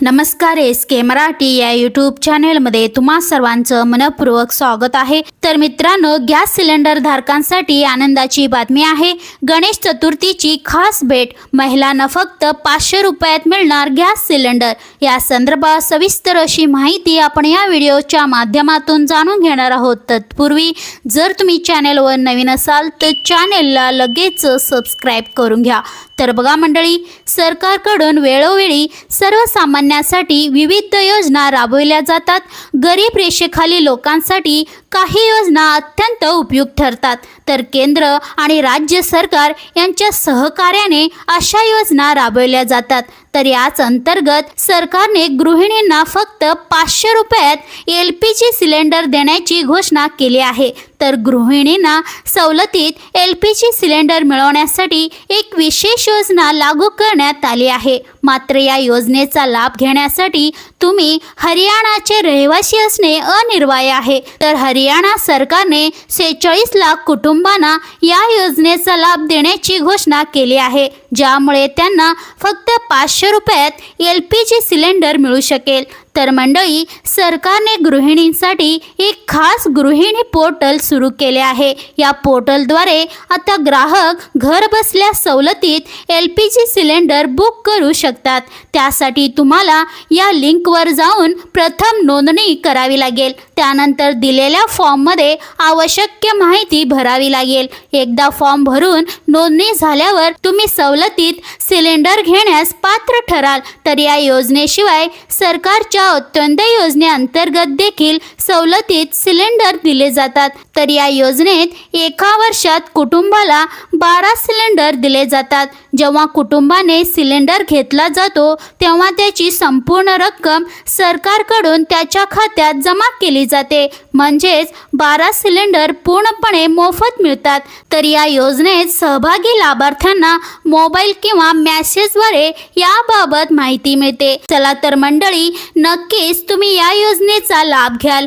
नमस्कार एस के मराठी या यूट्यूब चॅनेलमध्ये तुम्हा सर्वांचं मनपूर्वक स्वागत आहे. तर मित्रांनो गॅस सिलेंडर धारकांसाठी आनंदाची बातमी आहे. गणेश चतुर्थीची खास भेट महिलांना फक्त पाचशे रुपयात मिळणार गॅस सिलेंडर. या संदर्भात सविस्तर अशी माहिती आपण या व्हिडिओच्या माध्यमातून जाणून घेणार आहोत. तत्पूर्वी जर तुम्ही चॅनेलवर नवीन असाल तर चॅनेलला लगेच सबस्क्राईब करून घ्या. तर बघा मंडळी सरकारकडून वेळोवेळी सर्वसामान्यांसाठी विविध योजना राबविल्या जातात. गरीब रेषेखाली लोकांसाठी काही योजना अत्यंत उपयुक्त ठरतात. तर केंद्र आणि राज्य सरकार यांच्या सहकार्याने अशा योजना राबवल्या जातात. तर याच अंतर्गत सरकारने गृहिणींना फक्त पाचशे रुपयात एल पी जी सिलेंडर देण्याची घोषणा केली आहे. तर गृहिणींना सवलतीत एल पी जी सिलेंडर मिळवण्यासाठी एक विशेष योजना लागू करण्यात आली आहे. मात्र या योजनेचा लाभ घेण्यासाठी तुम्ही हरियाणाचे रहिवासी असणे अनिर्वाय आहे. तर हरियाणा सरकारने सेहेचाळीस लाख कुटुंबांना या योजनेचा लाभ देण्याची घोषणा केली आहे. ज्यामुळे त्यांना फक्त पाचशे रुपयात एल पी जी सिलेंडर मिळू शकेल. तर मंडळी सरकारने गृहिणींसाठी एक खास गृहिणी पोर्टल सुरू केले आहे. या पोर्टलद्वारे आता ग्राहक घर बसल्या सवलतीत L P G cylinder book करू शकतात. त्यासाठी तुम्हाला या लिंकवर जाऊन प्रथम नोंदणी करावी लागेल. त्यानंतर दिलेल्या फॉर्ममध्ये आवश्यक माहिती भरावी लागेल. एकदा फॉर्म भरून नोंदणी झाल्यावर तुम्ही सवलतीत सिलेंडर घेण्यास पात्र ठराल तर या योजनेशिवाय सरकारच्या अत्यंत योजनेअंतर्गत देखील सवलतीत सिलेंडर दिले जातात. तर या योजनेत एका वर्षात कुटुंबाला बारा सिलेंडर दिले जातात. जेव्हा कुटुंबाने सिलेंडर घेतला जातो तेव्हा त्याची संपूर्ण रक्कम सरकारकडून त्याच्या खात्यात जमा केली जाते. म्हणजेच बारा सिलेंडर पूर्णपणे मोफत मिळतात. तर या योजनेत सहभागी लाभार्थ्यांना मोबाईल किंवा मॅसेजद्वारे याबाबत माहिती मिळते. चला तर मंडळी नक्कीच तुम्ही या योजनेचा लाभ घ्याल.